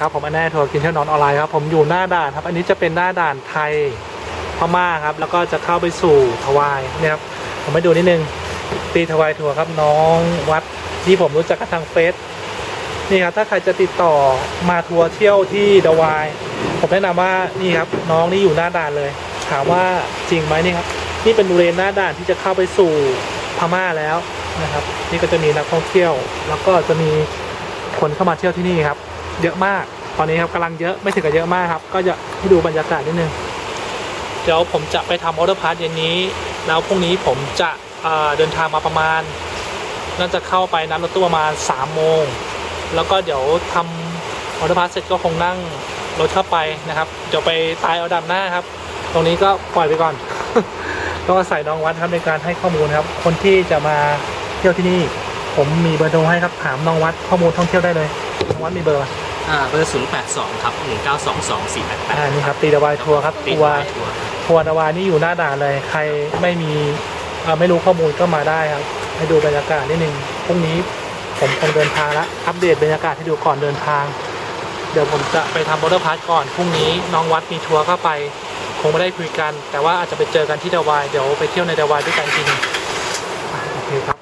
ครับผมอันแน่ทัวร์กินเที่ยวนอนออนไลน์ครับผมอยู่หน้าด่านครับ อันนี้จะเป็นหน้าด่านไทยพม่าครับ แล้วก็จะเข้าไปสู่ทวายเนี่ยครับผมไปดูนิดนึงตีทวายทัวร์ครับน้องวัดที่ผมรู้จักกันทางเฟซนี่ครับถ้าใครจะติดต่อมาทัวร์เที่ยวที่ดวายผมแนะนำว่านี่ครับน้องนี่อยู่หน้าด่านเลย ถามว่าจริงไหมนี่ครับนี่เป็นบริเวณหน้าด่านที่จะเข้าไปสู่พม่าแล้วนะครับ นี่ก็จะมีนักท่องเที่ยว แล้วก็จะมีคนเข้ามาเที่ยวที่นี่ครับ เยอะมาก ตอนนี้ครับกำลังเยอะไม่ถึงกับเยอะมากครับ ก็จะให้ดูบรรยากาศนิดนึงเดี๋ยวผมจะไปทำออเดอร์พาร์ทเย็นนี้ แล้วพรุ่งนี้ผมจะเเดินทางมาประมาณน่าจะเข้าไปนัดรถตู้ประมาณ3ามโมง แล้วก็เดี๋ยวทำออเดอร์พาร์ทเสร็จก็คงนั่งรถเข้าไปนะครับเดี๋ยวไปตายเอาดับหน้าครับ ตรงนี้ก็ปล่อยไปก่อนก็อาศัยน้องวัดครับในการให้ข้อมูลครับ คนที่จะมาเที่ยวที่นี่ ผมมีเบอร์โทรให้ครับถามน้องวัดข้อมูลท่องเที่ยวได้เลยน้องวัดมีเบอร์ อ่าเบอร์ศูนย์แปดสองครับหนึ่งเก้าสองสองสี่แปดแปดอ่านี่ครับตีดาวายทัวร์ครับติดทัวร์ไว้ทัวร์ทัวร์ดาวานี่อยู่หน้าด่านเลย ใครไม่มีเอ่อไม่รู้ข้อมูลก็มาได้ครับ ให้ดูบรรยากาศนิดนึงพรุ่งนี้ผมคงเดินทางละอัปเดตบรรยากาศให้ดูก่อนเดินทาง เดี๋ยวผมจะไปทำบอร์เดอร์พาสก่อนพรุ่งนี้น้องวัดมีทัวร์เข้าไป คงไม่ได้คุยกัน แต่ว่าอาจจะไปเจอกันที่ดาวายเดี๋ยวไปเที่ยวในดาวายด้วยกันอีกทีหนึงอะโอเคครับ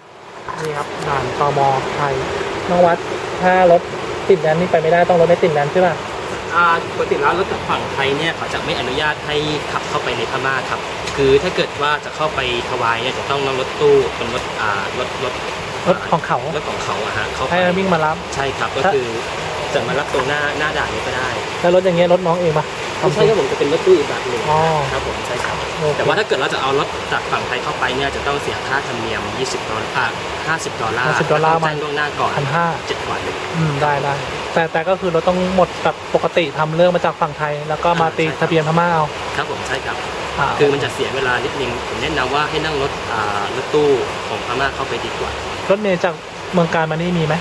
นี่ครับด่านตมไทยน้องวัดถ้ารถ ติดนั้นนี่ไปไม่ได้ต้องรถไม่ติดนั้นใช่ป่ะอ่าปกติแล้วรถจากฝั่งไทยเนี่ยเขาจะไม่อนุญาตให้ขับเข้าไปในพม่าครับ คือถ้าเกิดว่าจะเข้าไปทวายเนี่ยจะต้องนั่งรถตู้เป็นรถอ่ารถรถรถของเขารถของเขาอะฮะเขาไปให้วิ่งมารับใช่ครับก็คือจะมารับตรงหน้าหน้าด่านนี้ก็ได้แล้วรถอย่างเงี้ยรถน้องเองปะไม่ใช่ครับผมจะเป็นรถตู้อีกแบบหนึ่งอ๋อครับผมใช่ครับโอเค แต่ว่าถ้าเกิดเราจะเอารถจากฝั่งไทยเข้าไปเนี่ยจะต้องเสียค่าธรรมเนียม 20 ดอลลาร์50 ดอลลาร์50ดอลลาร์ต้งแจ้งล่วงหน้าก่อนพันห้า7วันอืมได้ได้แต่แต่ก็คือเราต้องหมดแบบปกติทำเรื่องมาจากฝั่งไทย แล้วก็มาตีใช่ทะเบียนพม่าเอาครับผมใช่ครับอ่าคือมันจะเสียเวลานิดนึงผมแนะนำว่าให้นั่งรถอ่ารถตู้ของพม่าเข้าไปดีกว่ารถเมล์จากเมืองการมานี่มีไหม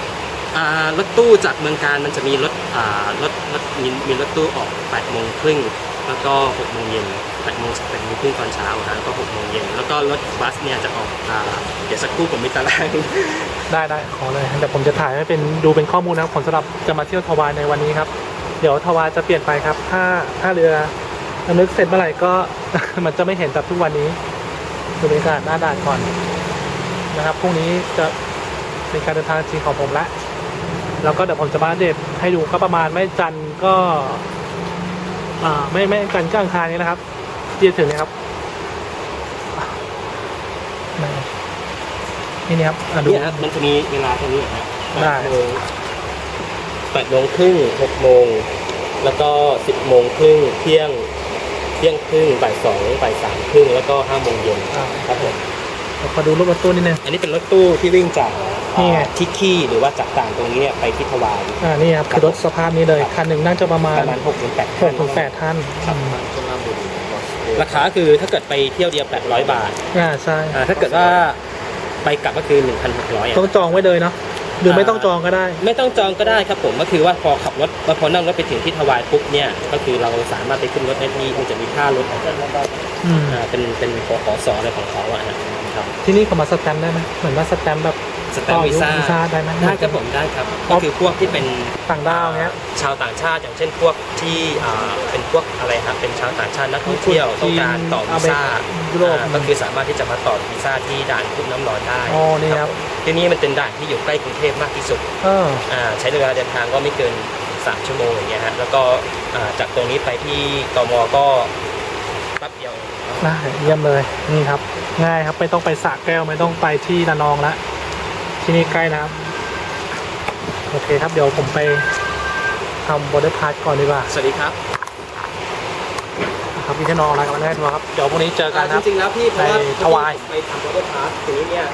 อ่ารถตู้จากเมืองการมันจะมีรถอ่ารถรถมีมีรถตู้ออก8โมงครึ่ง แล้วก็6โมงเย็น8โมง8โมงครึ่งตอนเช้านะแล้วก็6โมงเย็นแล้วก็รถบัสเนี่ยจะออกอ่าเดี๋ยวสักครู่ผมมีตาราง ได้ได้ขอเลยเดี๋ยวผมจะถ่ายให้เป็นดูเป็นข้อมูลนะครับผลสำหรับจะมาเที่ยวทวายในวันนี้ครับ เดี๋ยวทวายจะเปลี่ยนไปครับ ถ้าถ้าเรือน้ำลึกเสร็จเมื่อไหร่ก็ มันจะไม่เห็นแบบทุกวันนี้ดูบรรยากาศหน้าด่านก่อนนะครับพรุ่งนี้จะเป็นการเดินทางจริงของผมละแล้วก็เดี๋ยวผมจะมาอัปเดตให้ดูก็ประมาณไม่จันทร์ก็ อ่าไม่ไม่กันทร์ก็อังคารนี้นะครับที่จะถึงนะครับอะนี่นี่ครับอะดู เนี่ยครับมันจะมีเวลาตรงนี้นะได้ แปโมงแปดโมงครึ่งหกโมง แล้วก็สิบโมงครึ่งเที่ยง เที่ยงครึ่งบ่ายสองบ่ายสามครึ่งแล้วก็ห้าโมงเย็นอ่าครับผมเดี๋ยวขอดูรูปรถตู้นิดนึง อันนี้เป็นรถตู้ที่วิ่งจาก นี่ไงอ่าทิกขี้หรือว่าจากด่านตรงนี้เนี่ยไปที่ทวาย อ่านี่ครับคือรถสภาพนี้เลย คันหนึ่งน่าจะประมาณประมาณหกถึงแปดหกถึงแปดท่านครับอืมราคาคือถ้าเกิดไปเที่ยวเดียว800บาท อ่าใช่อ่าถ้าเกิดว่าไปกลับก็คือ1,600อะต้องจองไว้เลยเนาะหรือไม่ต้องจองก็ได้ ไม่ต้องจองก็ได้ครับผมก็คือว่าพอขับรถพอนั่งรถไปถึงที่ทวายปุ๊บเนี่ยก็คือเราสามารถไปขึ้นรถได้ที่มันจะมีค่ารถอืมอ่าเป็นเป็นขอขอสออะไรของเขาอะนะครับที่นี่เขามาสแตมป์ได้ไหมเหมือนว่าสแตมป์แบบ สแตมป์วีซ่าต่ออายุวีซ่าได้ไหมได้ครับผมได้ครับก็คือพวกที่เป็นต่างด้าวเนี้ยชาวต่างชาติอย่างเช่นพวกที่อ่าเป็นพวกอะไรครับเป็นชาวต่างชาตินักท่องเที่ยวต้องการต่อวีซ่ายุโรปอ่าก็คือสามารถที่จะมาต่อวีซ่าที่ด่านคุกน้ำร้อนได้อ๋อนี่ครับที่นี่มันเป็นด่านที่อยู่ใกล้กรุงเทพมากที่สุดเอออ่าใช้เวลาเดินทางก็ไม่เกิน 3 ชั่วโมงอย่างเงี้ยฮะแล้วก็อ่าจากตรงนี้ไปที่ตมก็แป๊บเดียวได้เยี่ยมเลยนี่ครับ ง่ายครับไม่ต้องไปสระแก้วไม่ต้องไปที่ระนองละ ที่นี่ใกล้นะครับ โอเคครับเดี๋ยวผมไปทำบอร์เดอร์พาสก่อนดีกว่า สวัสดีครับครับพี่แค่นองอะไรกับแม่ทัวร์ครับ เดี๋ยวพรุ่งนี้เจอกันครับจริงๆแล้วพี่เพราะว่าในถวาย ไปทำรถพาสทีนี้เนี่ย